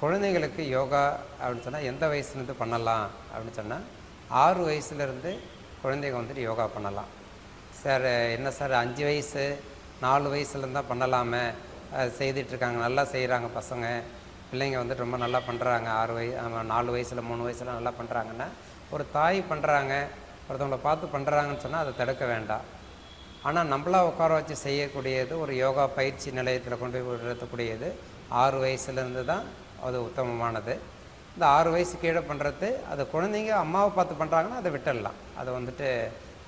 குழந்தைங்களுக்கு யோகா அப்படின்னு சொன்னால் எந்த வயசுலேருந்து பண்ணலாம் அப்படின்னு சொன்னால் ஆறு வயசுலேருந்து குழந்தைங்க வந்துட்டு யோகா பண்ணலாம். சார் என்ன சார் அஞ்சு வயசு நாலு வயசுலேருந்து தான் பண்ணலாமே? செய்துட்ருக்காங்க நல்லா செய்கிறாங்க பசங்க. பிள்ளைங்க வந்துட்டு ரொம்ப நல்லா பண்ணுறாங்க ஆறு வயசு நாலு வயசில் மூணு வயசில் நல்லா பண்ணுறாங்கன்னா ஒரு தாய் பண்ணுறாங்க ஒருத்தவங்களை பார்த்து பண்ணுறாங்கன்னு சொன்னால் அதை தடுக்க வேண்டாம். ஆனால் நம்மளாக உட்கார வச்சு செய்யக்கூடியது ஒரு யோகா பயிற்சி நிலையத்தில் கொண்டு போய் விடுறதுக்கூடியது ஆறு வயசுலேருந்து தான் அது உத்தமமானது. இந்த ஆறு வயசு கீழே பண்ணுறது அது குழந்தைங்க அம்மாவை பார்த்து பண்ணுறாங்கன்னா அதை விட்டுடலாம். அதை வந்துட்டு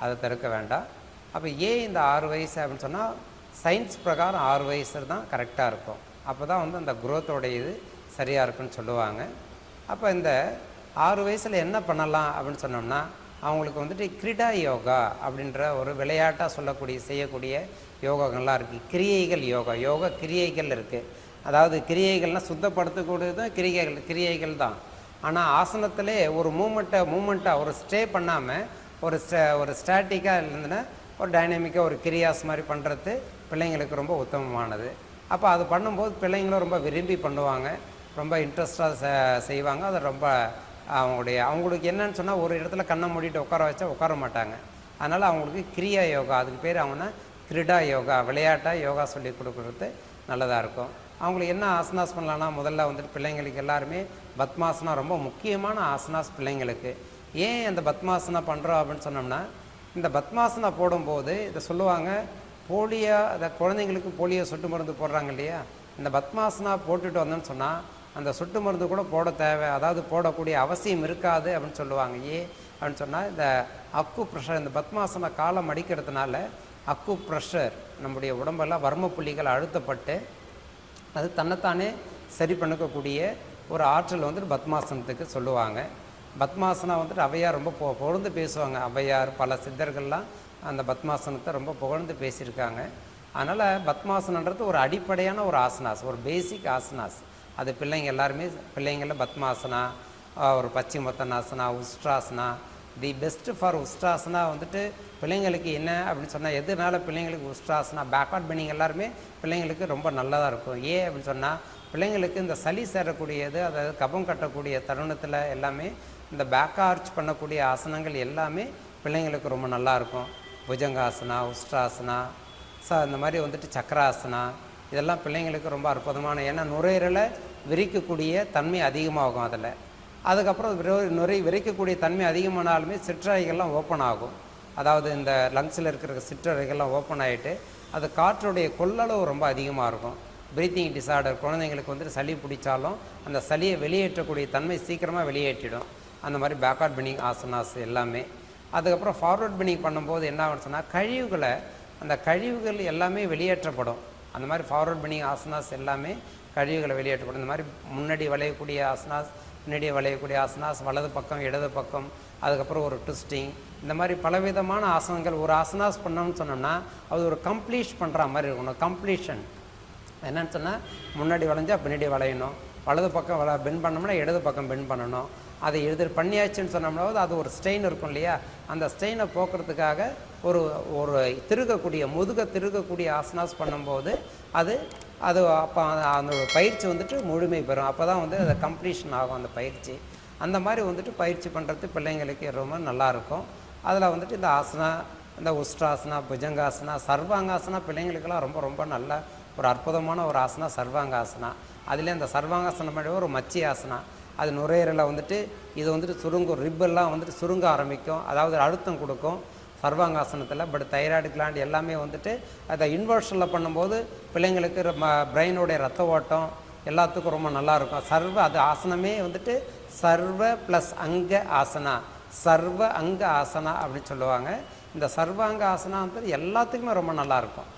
அதை தடுக்க வேண்டாம். அப்போ ஏன் இந்த ஆறு வயசு அப்படின்னு சொன்னால் சயின்ஸ் பிரகாரம் ஆறு வயசு தான் கரெக்டாக இருக்கும். அப்போ தான் வந்து அந்த குரோத்தோடைய இது சரியாக இருக்குன்னு சொல்லுவாங்க. அப்போ இந்த ஆறு வயசில் என்ன பண்ணலாம் அப்படின்னு சொன்னோம்னா அவங்களுக்கு வந்துட்டு கிரிடா யோகா அப்படின்ற ஒரு விளையாட்டாக சொல்லக்கூடிய செய்யக்கூடிய யோகாக்கள்லாம் இருக்குது கிரியைகள் யோகா யோகா கிரியைகள் இருக்குது அதாவது கிரியைகள்னால் சுத்தப்படுத்தக்கூடியதும் கிரியைகள் கிரியைகள் தான். ஆனால் ஆசனத்திலே ஒரு மூமெண்ட்டை மூமெண்ட்டாக ஒரு ஸ்டே பண்ணாமல் ஒரு ஸ்டே ஒரு ஸ்டாட்டிக்காக இருந்ததுன்னா ஒரு டைனமிக்காக ஒரு கிரியாஸ் மாதிரி பண்ணுறது பிள்ளைங்களுக்கு ரொம்ப உத்தமமானது. அப்போ அது பண்ணும்போது பிள்ளைங்களும் ரொம்ப விரும்பி பண்ணுவாங்க. ரொம்ப இன்ட்ரெஸ்டாக செய்வாங்க. அது ரொம்ப அவங்களுடைய அவங்களுக்கு என்னன்னு சொன்னால் ஒரு இடத்துல கண்ணை மூடிட்டு உட்கார வச்சா உட்கார மாட்டாங்க. அதனால் அவங்களுக்கு கிரியா யோகா அதுக்கு பேர் அவங்கன்னா கிரிடா யோகா விளையாட்டாக யோகா சொல்லி கொடுக்குறது நல்லதாக இருக்கும். அவங்களுக்கு என்ன ஆசனாஸ் பண்ணலாம்னா முதல்ல வந்துட்டு பிள்ளைங்களுக்கு எல்லாருமே பத்மாசனா ரொம்ப முக்கியமான ஆசனாஸ் பிள்ளைங்களுக்கு. ஏன் அந்த பத்மாசனா பண்ணுறோம் அப்படின்னு சொன்னோம்னா இந்த பத்மாசனா போடும்போது இதை சொல்லுவாங்க போலியோ அந்த குழந்தைங்களுக்கு போலியோ சொட்டு மருந்து போடுறாங்க இல்லையா? இந்த பத்மாசனா போட்டுட்டு வந்தோம்னு சொன்னால் அந்த சொட்டு மருந்து கூட போட தேவை அதாவது போடக்கூடிய அவசியம் இருக்காது அப்படின்னு சொல்லுவாங்க. ஏன் அப்படின்னு சொன்னால் இந்த அக்கு பிரஷர் இந்த பத்மாசன காலம் அடிக்கிறதுனால அக்கு ப்ரெஷர் நம்முடைய உடம்பெல்லாம் வர்ம புள்ளிகள் அழுத்தப்பட்டு அது தன்னைத்தானே சரி பண்ணிக்கக்கூடிய ஒரு ஆற்றல் வந்துட்டு பத்மாசனத்துக்கு சொல்லுவாங்க. பத்மாசனா வந்துட்டு அவையார் ரொம்ப பொ புகழ்ந்து பேசுவாங்க. அவையார் பல சித்தர்கள்லாம் அந்த பத்மாசனத்தை ரொம்ப புகழ்ந்து பேசியிருக்காங்க. அதனால் பத்மாசனன்றது ஒரு அடிப்படையான ஒரு ஆசனாஸ் ஒரு பேசிக் ஆசனாஸ். அது பிள்ளைங்க எல்லாருமே பிள்ளைங்கள பத்மாசனா ஒரு பச்சிமத்தனாசனா உஷ்டாசனா தி பெஸ்ட் ஃபார் உஷ்ட்ராசனா வந்துட்டு பிள்ளைங்களுக்கு என்ன அப்படின்னு சொன்னால் எதனால பிள்ளைங்களுக்கு உஷ்ட்ராசனா பேக்வர்ட் பெண்டிங் எல்லாருமே பிள்ளைங்களுக்கு ரொம்ப நல்லதாக இருக்கும். ஏன் அப்படின்னு சொன்னால் பிள்ளைங்களுக்கு இந்த சளி சேரக்கூடியது அதாவது கபம் கட்டக்கூடிய தருணத்தில் எல்லாமே இந்த பேக் ஆர்ச் பண்ணக்கூடிய ஆசனங்கள் எல்லாமே பிள்ளைங்களுக்கு ரொம்ப நல்லா இருக்கும். புஜங்காசனா உஷ்ட்ராசனா ச இந்த மாதிரி வந்துட்டு சக்கராசனா இதெல்லாம் பிள்ளைங்களுக்கு ரொம்ப அற்புதமான ஏன்னா நுரையீரலை விரிக்கக்கூடிய தன்மை அதிகமாகும் அதில். அதுக்கப்புறம் நுரை விரைக்கக்கூடிய தன்மை அதிகமானாலுமே சிற்றறைகள்லாம் ஓப்பன் ஆகும். அதாவது இந்த லங்ஸில் இருக்கிற சிற்றறைகள்லாம் ஓப்பன் ஆகிட்டு அது காற்றுடைய கொள்ளளவு ரொம்ப அதிகமாக இருக்கும். பிரீத்திங் டிசார்டர் குழந்தைங்களுக்கு வந்துட்டு சளி பிடிச்சாலும் அந்த சளியை வெளியேற்றக்கூடிய தன்மை சீக்கிரமாக வெளியேற்றிடும். அந்த மாதிரி பேக்வர்ட் பெனிங் ஆசனாஸ் எல்லாமே. அதுக்கப்புறம் ஃபார்வர்ட் பெனிங் பண்ணும்போது என்ன ஆகுன்னு சொன்னால் கழிவுகளை அந்த கழிவுகள் எல்லாமே வெளியேற்றப்படும். அந்த மாதிரி ஃபார்வர்ட் பெனிங் ஆசனாஸ் எல்லாமே கழிவுகளை வெளியேற்றப்படும் இந்த மாதிரி முன்னாடி வளையக்கூடிய ஆசனாஸ் பின்னாடி வளையக்கூடிய ஆசனாஸ் வலது பக்கம் இடது பக்கம் அதுக்கப்புறம் ஒரு ட்விஸ்டிங் இந்த மாதிரி பலவிதமான ஆசனங்கள் ஒரு ஆசனாஸ் பண்ணோம்னு சொன்னோம்னா அது ஒரு கம்ப்ளீட் பண்ணுற மாதிரி இருக்கணும் கம்ப்ளீஷன் என்னன்னு சொன்னால் முன்னாடி வளைஞ்சால் பின்னாடி வளையணும். வலது பக்கம் வள பெண்ட் பண்ணோம்னா இடது பக்கம் பெண்ட் பண்ணணும். அதை எழுதி பண்ணியாச்சுன்னு சொன்னோம்னா அது ஒரு ஸ்ட்ரெயின் இருக்கும் இல்லையா? அந்த ஸ்ட்ரெயினை போக்குறதுக்காக ஒரு ஒரு திருகக்கூடிய முதுக திருகக்கூடிய ஆசனாஸ் பண்ணும்போது அது அது அப்போ அந்த பயிற்சி வந்துட்டு முழுமை பெறும். அப்போ தான் வந்து அது கம்ப்ளீஷன் ஆகும் அந்த பயிற்சி. அந்த மாதிரி வந்துட்டு பயிற்சி பண்ணுறது பிள்ளைங்களுக்கு ரொம்ப நல்லாயிருக்கும் அதில் வந்துட்டு இந்த ஆசனா இந்த உஷ்ட்ராசனா புஜங்காசனா சர்வாங்காசனா பிள்ளைங்களுக்கெல்லாம் ரொம்ப ரொம்ப நல்ல ஒரு அற்புதமான ஒரு ஆசனா சர்வாங்காசனா. அதிலே இந்த சர்வாங்காசனம் மாதிரி ஒரு மச்சி ஆசனா அது நுரையீரலை வந்துட்டு இது வந்துட்டு சுருங்கும் ரிப்பெல்லாம் வந்துட்டு சுருங்க ஆரம்பிக்கும் அதாவது அழுத்தம் கொடுக்கும் சர்வாங்காசனத்தில். பட் தைராய்டு கிளாண்ட் எல்லாமே வந்துட்டு அதை இன்வர்ஷனில் பண்ணும்போது பிள்ளைங்களுக்கு பிரெயினுடைய ரத்த ஓட்டம் எல்லாத்துக்கும் ரொம்ப நல்லாயிருக்கும். சர்வ அது ஆசனமே வந்துட்டு சர்வ ப்ளஸ் அங்க ஆசனா. சர்வ அங்க ஆசனா அப்படின்னு சொல்லுவாங்க. இந்த சர்வாங்க ஆசனா வந்து எல்லாத்துக்குமே ரொம்ப நல்லாயிருக்கும்.